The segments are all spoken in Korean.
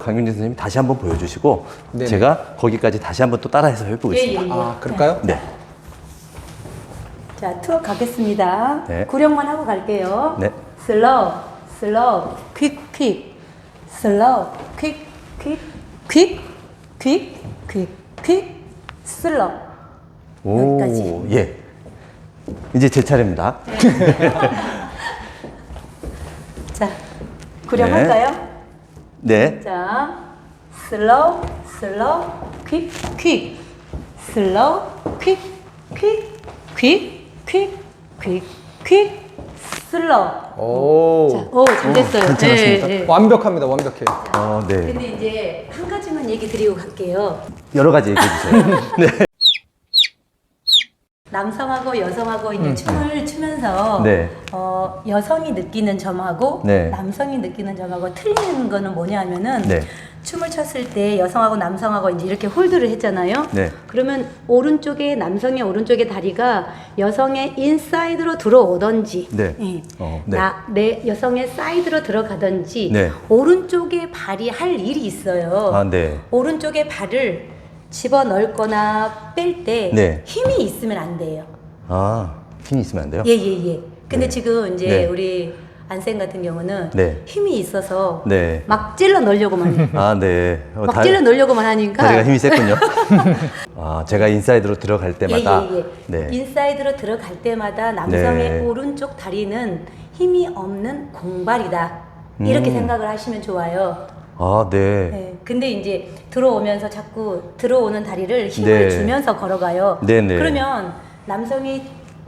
강윤진 선생님 다시 한번 보여주시고 네네. 제가 거기까지 다시 한번 또 따라해서 해보겠습니다. 예, 예. 아, 그럴까요? 네. 자, 투어 가겠습니다. 네. 구령만 하고 갈게요. 네. 슬로우, 슬로우, 퀵, 퀵. 슬로우, 퀵, 퀵, 퀵, 퀵, 퀵, 퀵, 슬로우. 오, 여기까지. 예. 이제 제 차례입니다. 자, 구령 네. 할까요? 네. 자, 슬로우, 슬로우, 퀵, 퀵. 슬로우, 퀵, 퀵, 퀵, 퀵, 퀵, 퀵, 슬로우. 오. 자, 오, 잘 됐어요. 괜찮았습니까? 네, 네. 완벽합니다, 완벽해요. 어, 네. 근데 이제 한 가지만 얘기 드리고 갈게요. 여러 가지 얘기해 주세요. 네. 남성하고 여성하고 이제 춤을 추면서 음. 네. 어, 여성이 느끼는 점하고 네. 남성이 느끼는 점하고 틀리는 거는 뭐냐면은 네. 춤을 췄을 때 여성하고 남성하고 이제 이렇게 홀드를 했잖아요. 네. 그러면 오른쪽에 남성의 오른쪽의 다리가 여성의 인사이드로 들어오던지, 네. 예. 어, 네. 나, 내 여성의 사이드로 들어가던지, 네. 오른쪽에 발이 할 일이 있어요. 아, 네. 오른쪽에 발을 집어 넣거나 뺄 때 네. 힘이 있으면 안 돼요. 아, 힘이 있으면 안 돼요? 예, 예, 예. 근데 네. 지금 이제 네. 우리 안생 같은 경우는 네. 힘이 있어서 네. 막 찔러 넣으려고만 해. 아, 네. 어, 막 다- 찔러 넣으려고만 하니까 다리가 힘이 셌군요. 아, 제가 인사이드로 들어갈 때마다 예, 예, 예. 네. 인사이드로 들어갈 때마다 남성의 네. 오른쪽 다리는 힘이 없는 공발이다. 이렇게 음. 생각을 하시면 좋아요. 아, 네. 네. 근데 이제 들어오면서 자꾸 들어오는 다리를 힘을 네. 주면서 걸어가요. 네네. 그러면 남성이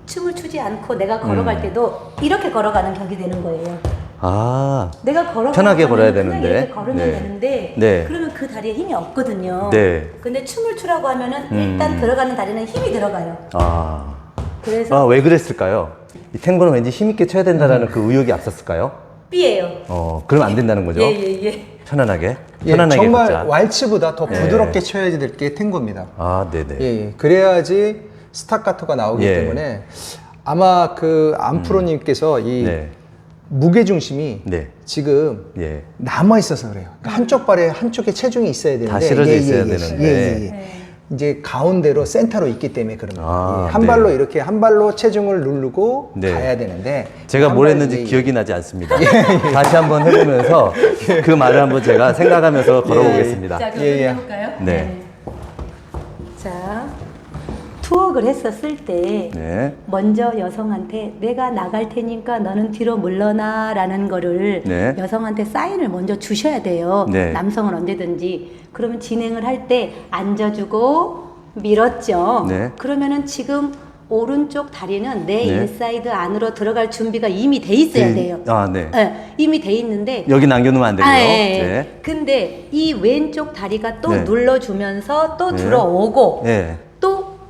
춤을 추지 않고 내가 걸어갈 음. 때도 이렇게 걸어가는 격이 되는 거예요. 아, 내가 걸어 편하게 걸어야 되는데. 이렇게 걸으면 네. 되는데 네. 그러면 그 다리에 힘이 없거든요. 네. 근데 춤을 추라고 하면은 일단 음. 들어가는 다리는 힘이 들어가요. 아. 그래서 아, 왜 그랬을까요? 이 탱고는 왠지 힘있게 쳐야 된다라는 그 의욕이 앞섰을까요? B예요. 어, 그러면 안 된다는 거죠? 예, 예, 예. 편안하게. 예, 편안하게 정말 걷자. 왈츠보다 더 네. 부드럽게 쳐야 될 게 탱고입니다. 아, 네 네. 예, 예. 그래야지 스타카토가 나오기 예. 때문에 아마 그 안프로님께서 이 네. 무게 중심이 네. 지금 예. 남아 있어서 그래요. 그러니까 한쪽 발에 한쪽에 체중이 있어야 되는데 다 실어져 예, 예, 있어야 예, 되는데. 예, 예, 예. 네. 이제 가운데로 센터로 있기 때문에 그런 거예요. 아, 예, 한 네. 발로 이렇게 한 발로 체중을 누르고 네. 가야 되는데 제가 한뭘 발- 했는지 예, 예. 기억이 나지 않습니다. 다시 한번 해보면서 그 말을 한번 제가 생각하면서 걸어보겠습니다. 자, 그럼 예, 예. 해볼까요? 네. 자, 투어를 했었을 때 네. 먼저 여성한테 내가 나갈 테니까 너는 뒤로 물러나라는 거를 네. 여성한테 사인을 먼저 주셔야 돼요. 네. 남성은 언제든지. 그러면 진행을 할 때 앉아주고 밀었죠. 네. 그러면은 지금 오른쪽 다리는 내 네. 인사이드 안으로 들어갈 준비가 이미 돼 있어야 네. 돼요. 아, 네. 예, 이미 돼 있는데 여기 남겨놓으면 안 되고요. 아, 예, 예. 네. 근데 이 왼쪽 다리가 또 네. 눌러주면서 또 네. 들어오고 네.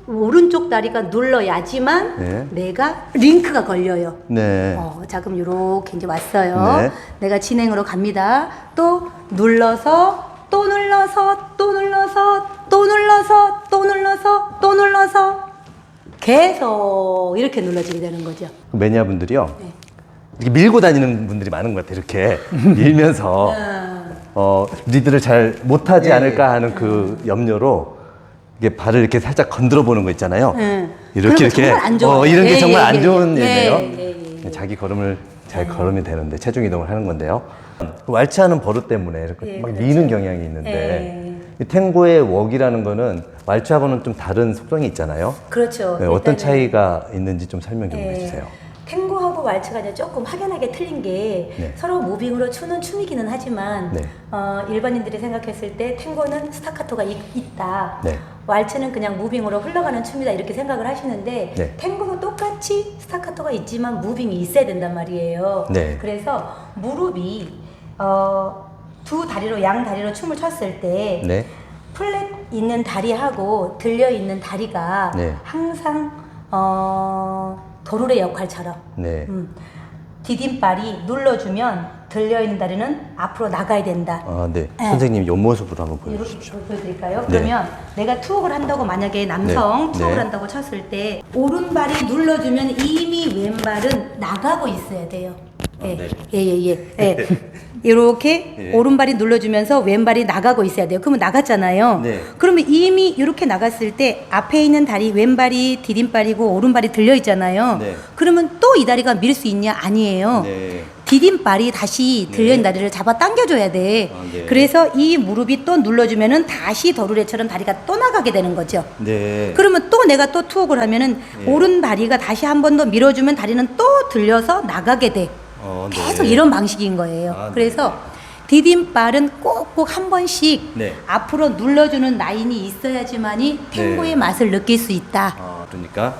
또 오른쪽 다리가 눌러야지만 네. 내가 링크가 걸려요. 네. 어, 자 그럼 이렇게 이제 왔어요. 네. 내가 진행으로 갑니다. 또 눌러서 또 눌러서 또 눌러서 또 눌러서 또 눌러서 또 눌러서 계속 이렇게 눌러지게 되는 거죠. 매니아 분들이요. 네. 이렇게 밀고 다니는 분들이 많은 것 같아요. 이렇게 밀면서 아, 어, 리드를 잘 못하지 예, 않을까 하는 그 염려로 이게 발을 이렇게 살짝 건드려 보는 거 있잖아요. 예. 그런 이렇게 거 이렇게 정말 안 좋아요. 어, 이런 게 예, 정말 예, 안 예, 좋은 예, 예네요. 예, 예, 예. 자기 걸음을 잘 걸으면 되는데 체중 이동을 하는 건데요. 왈츠하는 버릇 때문에 이렇게 예, 막 그렇죠. 미는 경향이 있는데 예. 이 탱고의 웍이라는 거는 왈츠하고는 좀 다른 속성이 있잖아요. 그렇죠. 네, 어떤 일단은 차이가 있는지 좀 설명 좀 예, 해주세요. 탱고하고 왈츠가 이제 조금 확연하게 틀린 게 네. 서로 무빙으로 추는 춤이기는 하지만 네. 어, 일반인들이 생각했을 때 탱고는 스타카토가 있, 다 네. 왈츠는 그냥 무빙으로 흘러가는 춤이다 이렇게 생각을 하시는데 네. 탱고도 똑같이 스타카토가 있지만 무빙이 있어야 된단 말이에요. 네. 그래서 무릎이 어, 두 다리로 양 다리로 춤을 췄을 때 네. 플랫 있는 다리하고 들려 있는 다리가 네. 항상 어, 도르의 역할처럼 네. 음, 디딤발이 눌러주면 들려 있는 다리는 앞으로 나가야 된다. 아, 네. 네. 선생님 옆모습으로 한번 보여주십시오. 보여드릴까요? 네. 그러면 내가 투옥을 한다고 만약에 남성 네. 투옥을 네. 한다고 쳤을 때 오른발이 눌러주면 이미 왼발은 나가고 있어야 돼요. 예, 네. 예, 예, 예. 예. 이렇게 예. 오른발이 눌러주면서 왼발이 나가고 있어야 돼요. 그러면 나갔잖아요. 네. 그러면 이미 이렇게 나갔을 때 앞에 있는 다리 왼발이 디딤발이고 오른발이 들려 있잖아요. 네. 그러면 또 이 다리가 밀 수 있냐? 아니에요. 네. 디딤발이 다시 들려 있는 네. 다리를 잡아 당겨줘야 돼. 아, 네. 그래서 이 무릎이 또 눌러주면은 다시 도르래처럼 다리가 또 나가게 되는 거죠. 네. 그러면 또 내가 또 투옥을 하면은 예. 오른 다리가 다시 한 번 더 밀어주면 다리는 또 들려서 나가게 돼. 어, 네. 계속 이런 방식인 거예요. 아, 네. 그래서 디딤발은 꼭꼭 한 번씩 네. 앞으로 눌러주는 라인이 있어야지만이 탱고의 네. 맛을 느낄 수 있다. 어, 그러니까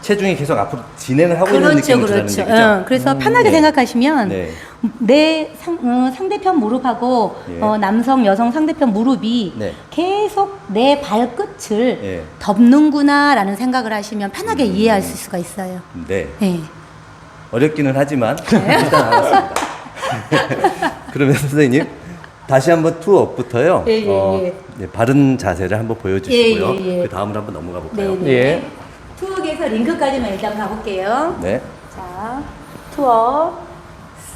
체중이 계속 앞으로 진행을 하고 있는 그렇죠, 느낌을 주는 그렇죠. 얘기죠. 응, 그래서 편하게 네. 생각하시면 네. 내 상, 어, 상대편 무릎하고 예. 어, 남성, 여성 상대편 무릎이 네. 계속 내 발끝을 예. 덮는구나라는 생각을 하시면 편하게 이해할 수가 있어요. 네. 네. 어렵기는 하지만 일단 알았습니다. 그러면 선생님 다시 한번 투업부터요. 예, 예, 예. 네, 바른 자세를 한번 보여주시고요. 예, 예, 예. 그 다음으로 한번 넘어가 네, 볼까요? 네. 예. 투어에서 링크까지만 일단 가볼게요. 네. 자, 투어,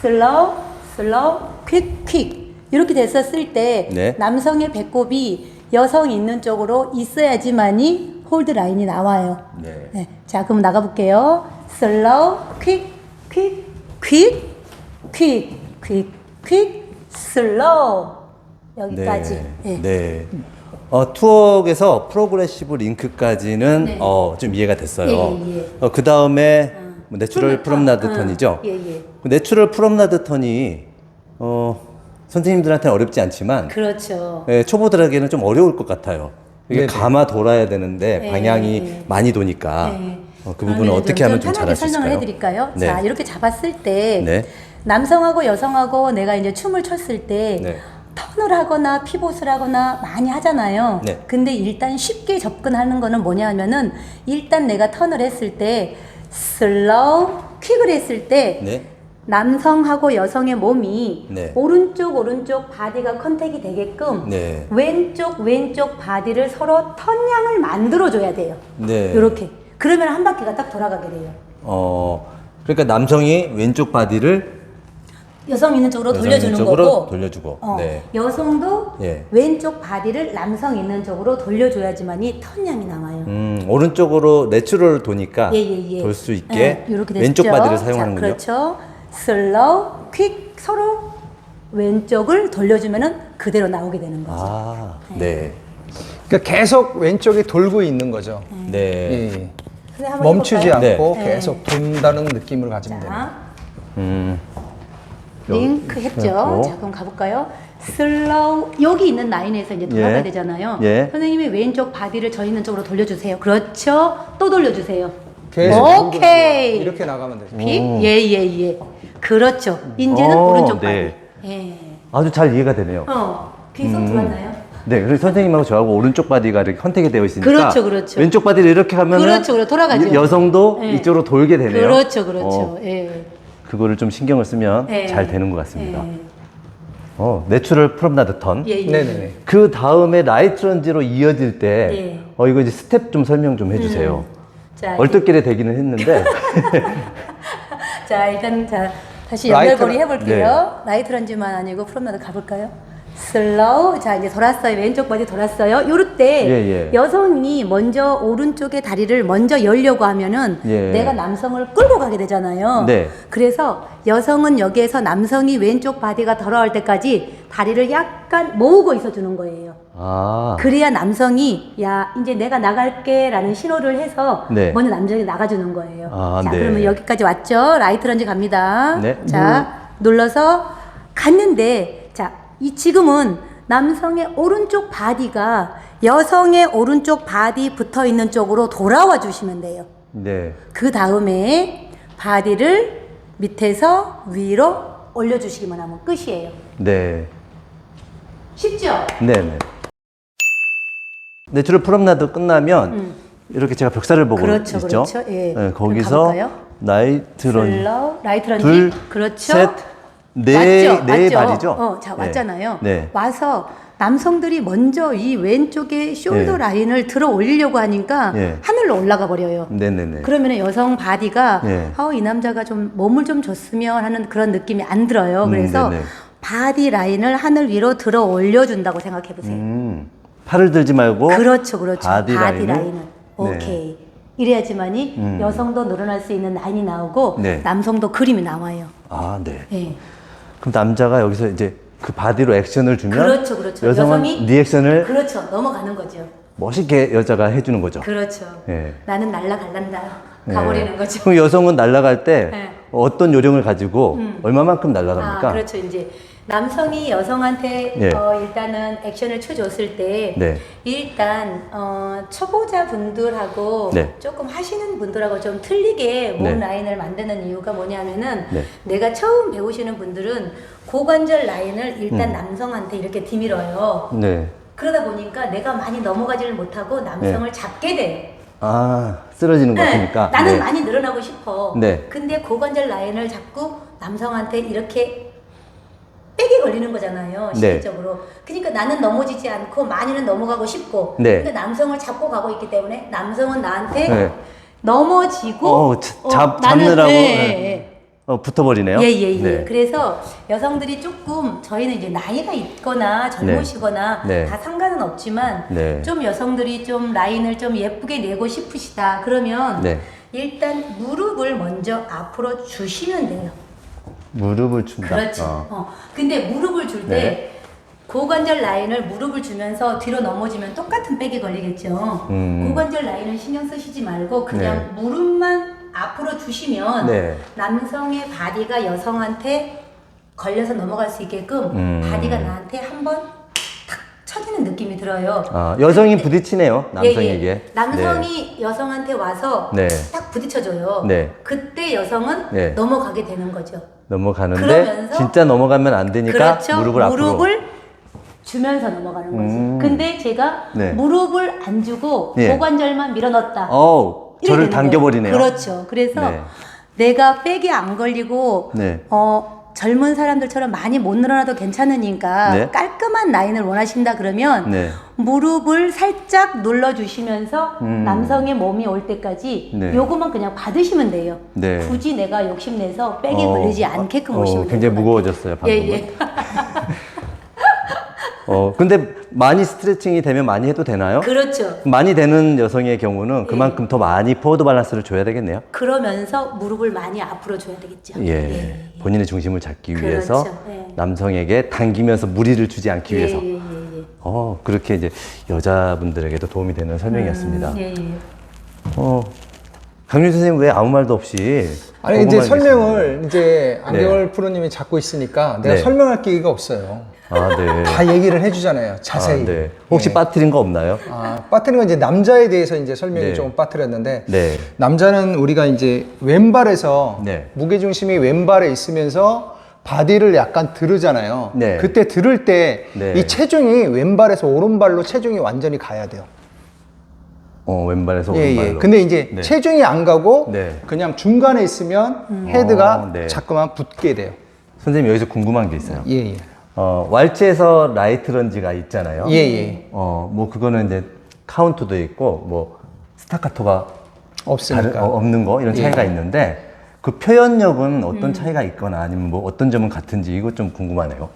슬로우, 슬로우, 퀵, 퀵. 이렇게 됐었을 때 네. 남성의 배꼽이 여성 있는 쪽으로 있어야지만이 홀드 라인이 나와요. 네. 네. 자, 그럼 나가볼게요. 슬로우, 퀵, 퀵, 퀵, 퀵, 퀵, 퀵, 슬로우. 여기까지. 네. 네. 네. 어, 투어에서 프로그레시브 링크까지는 네. 어, 좀 이해가 됐어요. 예, 예. 어, 그 다음에 뭐 내추럴 프롬나드 턴. 턴이죠. 예, 예. 그 내추럴 프롬나드 턴이 어, 선생님들한테는 어렵지 않지만 그렇죠. 예, 초보들에게는 좀 어려울 것 같아요. 이게 네네. 감아 돌아야 되는데 네. 방향이 많이 도니까 네. 어, 그 부분은 그러면 어떻게 좀 하면 좀 편하게 잘할 수 설명을 있을까요? 해드릴까요? 네. 자, 이렇게 잡았을 때 네. 남성하고 여성하고 내가 이제 춤을 췄을 때 네. 턴을 하거나 피봇을 하거나 많이 하잖아요. 네. 근데 일단 쉽게 접근하는 거는 뭐냐 하면은 일단 내가 턴을 했을 때 슬로우 퀵을 했을 때 네. 남성하고 여성의 몸이 네. 오른쪽 오른쪽 바디가 컨택이 되게끔 네. 왼쪽 왼쪽 바디를 서로 턴양을 만들어 줘야 돼요. 네. 이렇게 그러면 한 바퀴가 딱 돌아가게 돼요. 어, 그러니까 남성이 왼쪽 바디를 여성 있는 쪽으로 여성 돌려주는 쪽으로 거고 돌려주고. 어, 네. 여성도 예. 왼쪽 바디를 남성 있는 쪽으로 돌려줘야지만이 턴양이 나와요. 음, 오른쪽으로 내추럴 도니까 예, 예, 예. 돌 수 있게 예, 이렇게 됐죠? 왼쪽 바디를 자, 사용하는군요. 그렇죠. 슬로우, 퀵 서로 왼쪽을 돌려주면은 그대로 나오게 되는 거죠. 아, 네. 그러니까 계속 왼쪽에 돌고 있는 거죠. 네. 예. 한번 멈추지 해볼까요? 않고 네. 계속 돈다는 느낌을 가지면 됩니다. 자, 음. 링크 했죠. 했고. 자, 그럼 가볼까요? 슬로우 여기 있는 라인에서 이제 돌아가야 예. 되잖아요. 예. 선생님이 왼쪽 바디를 저 있는 쪽으로 돌려주세요. 그렇죠. 또 돌려주세요. 계속 돌고 오케이. 이렇게 나가면 되죠. 픽? 예, 예, 예. 그렇죠. 이제는 오, 오른쪽 네. 바디. 예. 아주 잘 이해가 되네요. 어, 계속 음. 들었나요? 네, 그래서 선생님하고 저하고 오른쪽 바디가 이렇게 컨택이 되어 있으니까 그렇죠, 그렇죠. 왼쪽 바디를 이렇게 하면 그렇죠, 그렇죠. 돌아가죠. 여성도 네. 이쪽으로 돌게 되네요. 그렇죠, 그렇죠. 어, 예. 그거를 좀 신경을 쓰면 예. 잘 되는 것 같습니다. 예. 어, 내추럴 프롬나드 턴. 예, 예. 네네네. 그 다음에 라이트 런지로 이어질 때, 예. 어, 이거 이제 스텝 좀 설명 좀 해주세요. 자, 얼떨결에 되기는 했는데, 자 일단 자 다시 라이트 연결고리 런- 해볼게요. 라이트 런지만 아니고 프롬나드 가볼까요? 슬로우 자 이제 돌았어요 왼쪽 바디 돌았어요 요럴 때 예, 예. 여성이 먼저 오른쪽에 다리를 먼저 열려고 하면은 예. 내가 남성을 끌고 가게 되잖아요 네. 그래서 여성은 여기에서 남성이 왼쪽 바디가 돌아올 때까지 다리를 약간 모으고 있어 주는 거예요 아, 그래야 남성이 야 이제 내가 나갈게 라는 신호를 해서 네. 먼저 남성이 나가주는 거예요. 아, 자 네. 그러면 여기까지 왔죠. 라이트 런지 갑니다. 네. 자 눌러서 갔는데 자 이 지금은 남성의 오른쪽 바디가 여성의 오른쪽 바디 붙어 있는 쪽으로 돌아와 주시면 돼요. 네. 그 다음에 바디를 밑에서 위로 올려 주시기만 하면 끝이에요. 네. 쉽죠? 네 네. 내추럴 프롬나드 끝나면, 이렇게 제가 벽사를 보고 음. 그렇죠, 있죠? 그렇죠. 예. 네, 거기서 가볼까요? 나이트 런 슬로우 라이트 런지 둘, 그렇죠 셋, 네, 왔죠? 네 왔죠? 발이죠? 어, 자, 네. 왔잖아요. 네. 와서 남성들이 먼저 이 왼쪽에 숄더 예. 라인을 들어 올리려고 하니까 예. 하늘로 올라가 버려요. 네네네. 그러면 여성 바디가 예. 아, 이 남자가 좀 몸을 좀 줬으면 하는 그런 느낌이 안 들어요. 음, 그래서 네네. 바디 라인을 하늘 위로 들어 올려준다고 생각해 보세요. 음, 팔을 들지 말고 그렇죠, 그렇죠. 바디, 라인을? 라인은 네. 오케이. 이래야지만이 음. 여성도 늘어날 수 있는 라인이 나오고 네. 남성도 그림이 나와요. 아, 네. 예. 그럼 남자가 여기서 이제 그 바디로 액션을 주면 그렇죠, 그렇죠. 여성은 여성이- 리액션을 그렇죠. 넘어가는 거죠. 멋있게 여자가 해주는 거죠. 그렇죠. 예. 나는 날라갈란다. 예. 가버리는 거죠. 그럼 여성은 날아갈 때 네. 어떤 요령을 가지고 음. 얼마만큼 아, 날아갑니까? 그렇죠. 이제 남성이 여성한테 예. 어, 일단은 액션을 쳐줬을 때 네. 일단 어, 초보자 분들하고 네. 조금 하시는 분들하고 좀 틀리게 몸 네. 라인을 만드는 이유가 뭐냐면은 네. 내가 처음 배우시는 분들은 고관절 라인을 일단 음. 남성한테 이렇게 디밀어요. 네. 그러다 보니까 내가 많이 넘어가지를 못하고 남성을 잡게 돼요. 아, 쓰러지는 것 네, 같으니까. 나는 네. 많이 늘어나고 싶어. 네. 근데 고관절 라인을 잡고 남성한테 이렇게 걸리는 거잖아요. 네. 실질적으로. 그러니까 나는 넘어지지 않고 많이는 넘어가고 싶고. 네. 근데 남성을 잡고 가고 있기 때문에 남성은 나한테 네. 넘어지고. 어, 자- 잡- 나는- 잡느라고, 예, 네. 예, 예. 어, 붙어버리네요. 예, 예, 예. 네. 그래서 여성들이 조금 저희는 이제 나이가 있거나 젊으시거나 네. 다 상관은 없지만 네. 좀 여성들이 좀 라인을 좀 예쁘게 내고 싶으시다. 그러면 네. 일단 무릎을 먼저 앞으로 주시면 돼요. 무릎을 준다. 그렇죠. 어. 어. 근데 무릎을 줄때 네. 고관절 라인을 무릎을 주면서 뒤로 넘어지면 똑같은 백이 걸리겠죠. 음. 고관절 라인을 신경 쓰시지 말고 그냥 무릎만 앞으로 주시면 네. 남성의 바디가 여성한테 걸려서 넘어갈 수 있게끔 음. 바디가 나한테 한번 탁 쳐지는 느낌이 들어요. 아, 여성이 부딪히네요. 남성에게. 예, 예. 남성이 여성한테 와서 네. 딱 부딪혀줘요. 네. 그때 여성은 네. 넘어가게 되는 거죠. 넘어가는데 그러면서- 진짜 넘어가면 안 되니까 그렇죠. 무릎을 앞으로. 무릎을 주면서 넘어가는 거지. 음. 근데 제가 네. 무릎을 안 주고 예. 고관절만 밀어넣었다. 어우, 이렇게 저를 되는 당겨버리네요. 그렇죠. 그래서 네. 내가 백이 안 걸리고 네. 어, 젊은 사람들처럼 많이 못 늘어나도 괜찮으니까 네. 깔끔한 라인을 원하신다 그러면 네. 무릎을 살짝 눌러 주시면서 음. 남성의 몸이 올 때까지 네. 요것만 그냥 받으시면 돼요. 네. 굳이 내가 욕심내서 백이 어, 걸리지 않게끔 어, 오시면 돼요. 굉장히 무거워졌어요, 방금은. 예, 예. 어, 근데 많이 스트레칭이 되면 많이 해도 되나요? 그렇죠. 많이 되는 여성의 경우는 그만큼 더 많이 포워드 밸런스를 줘야 되겠네요. 그러면서 무릎을 많이 앞으로 줘야 되겠죠. 예. 본인의 중심을 잡기 그렇죠. 위해서 예. 남성에게 당기면서 무리를 주지 않기 위해서. 예, 예, 예, 어, 그렇게 이제 여자분들에게도 도움이 되는 설명이었습니다. 예. 예, 예. 어, 강윤 선생님 왜 아무 말도 없이 아니 이제 보고만 설명을 이제 안경월 프로님이 잡고 있으니까 내가 네. 설명할 기회가 없어요. 아, 네. 다 얘기를 해주잖아요. 자세히. 아, 네. 혹시 예. 빠뜨린 거 없나요? 아, 빠뜨린 건 이제 남자에 대해서 이제 설명이 네. 좀 빠뜨렸는데 네. 남자는 우리가 이제 왼발에서 네. 무게 중심이 왼발에 있으면서 바디를 약간 들으잖아요. 네. 그때 들을 때 이 네. 체중이 왼발에서 오른발로 체중이 완전히 가야 돼요. 어, 왼발에서 예, 오른발로. 예. 근데 이제 네. 체중이 안 가고 네. 그냥 중간에 있으면 헤드가 어, 네. 자꾸만 붙게 돼요. 선생님 여기서 궁금한 게 있어요. 예, 예. 어, 왈츠에서 라이트 런지가 있잖아요. 예, 예. 어, 뭐 그거는 이제 카운트도 있고 뭐 스타카토가 없으니까. 다른- 어, 없는 거 이런 예. 차이가 있는데 그 표현력은 어떤 음. 차이가 있거나 아니면 뭐 어떤 점은 같은지 이거 좀 궁금하네요.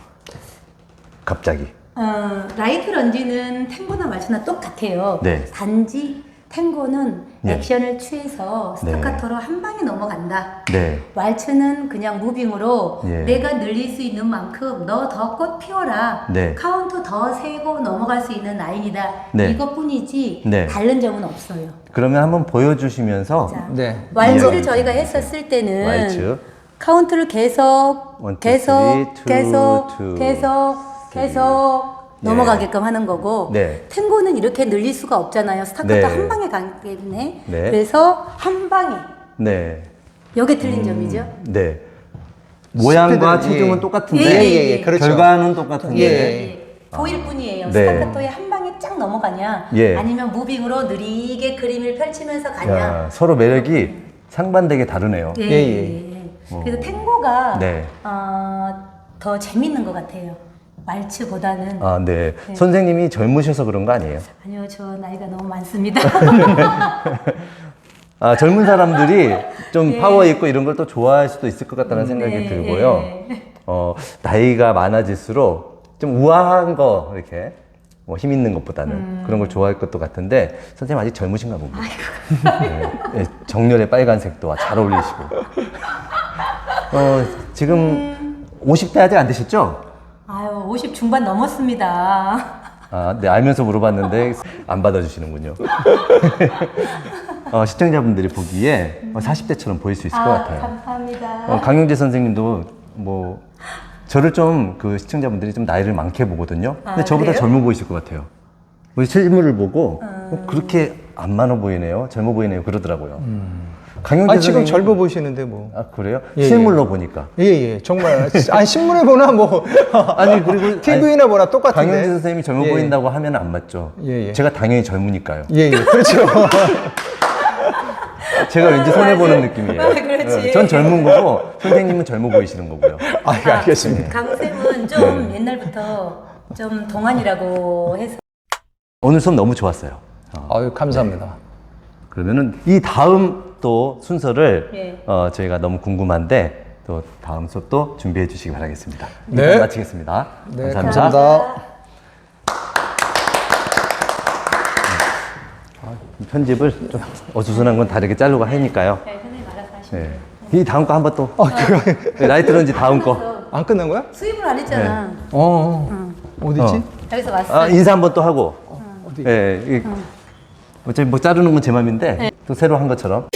갑자기. 어, 라이트 런지는 탱고나 말초나 똑같아요. 네. 단지 탱고는 네. 액션을 취해서 네. 스타카토로 한 방에 넘어간다. 네. 왈츠는 그냥 무빙으로 예. 내가 늘릴 수 있는 만큼 너 더 꽃 피워라. 네. 카운트 더 세고 넘어갈 수 있는 라인이다. 네. 이것뿐이지 네. 다른 점은 없어요. 그러면 한번 보여주시면서 자, 네. 왈츠를 예. 저희가 했었을 때는 왈츠. 카운트를 계속 원, 투, 계속 계속 투, 계속 계속 예. 넘어가게끔 하는 거고 네. 탱고는 이렇게 늘릴 수가 없잖아요. 스타카토 네. 한 방에 가기 때문에 네. 그래서 한 방에 네. 여기 틀린 점이죠. 네. 모양과 스피드, 체중은 예. 똑같은데 예, 예, 예. 그렇죠. 결과는 똑같은데 예. 예. 보일 뿐이에요. 네. 스타카토에 한 방에 쫙 넘어가냐, 예. 아니면 무빙으로 느리게 그림을 펼치면서 가냐. 야, 서로 매력이 상반되게 다르네요. 예, 예, 예. 그래서 탱고가 네. 어, 더 재밌는 것 같아요. 말츠보다는 아, 네. 선생님이 젊으셔서 그런 거 아니에요? 아니요, 저 나이가 너무 많습니다. 아, 젊은 사람들이 좀 네. 파워 있고 이런 걸 또 좋아할 수도 있을 것 같다는 생각이 네, 들고요. 네. 어, 나이가 많아질수록 좀 우아한 거, 이렇게. 뭐 힘 있는 것보다는 음. 그런 걸 좋아할 것도 같은데 선생님 아직 젊으신가 봅니다. 네, 네, 정렬의 빨간색도 잘 어울리시고. 어, 지금 50대 아직 안 되셨죠? 아유, 50 중반 넘었습니다. 아, 네, 알면서 물어봤는데 안 받아주시는군요. 어, 시청자분들이 보기에 40대처럼 보일 수 있을 것 아, 같아요. 감사합니다. 어, 강용재 선생님도 뭐 저를 좀 그 시청자분들이 좀 나이를 많게 보거든요. 근데 아, 저보다 그래요? 젊어 보이실 것 같아요. 우리 실물을 보고 어, 그렇게 안 많아 보이네요. 젊어 보이네요. 그러더라고요. 강용재 아 지금 선생님- 젊어 보이시는데 뭐. 아 그래요? 예, 실물로 보니까. 예, 예, 정말. 아니, 신문에 보나, 뭐. 아니 그리고 TV나 보나 똑같은데. 강용재 선생님이 젊어 예, 보인다고 하면 안 맞죠. 예, 예. 제가 당연히 젊으니까요. 예, 예, 그렇죠. 제가 왠지 손해 보는 맞아요. 느낌이에요. 아, 그렇지. 예, 전 젊은 거고 선생님은 젊어 보이시는 거고요. 아, 예, 알겠습니다. 강쌤은 네. 좀 옛날부터 좀 동안이라고 해서 오늘 수업 너무 좋았어요. 어, 아유, 감사합니다. 그러면은 이 다음 또 순서를 예. 어, 저희가 너무 궁금한데 또 다음 수업도 준비해 주시기 바라겠습니다. 네. 일단 마치겠습니다. 네, 감사합니다. 감사합니다. 편집을 좀 어수선한 건 다르게 자르고 하니까요. 네, 선생님 알아서 하시면 네. 이 다음 거 한 번 또 네, 라이트 런지 다음 거. 안 끝난 거야? 수입을 안 했잖아. 어, 어. 어디지? 어. 여기서 왔어. 아, 인사 한 번 또 하고. 어디? 예, 이- 어차피 뭐 자르는 건 제 맘인데 또 새로 한 것처럼.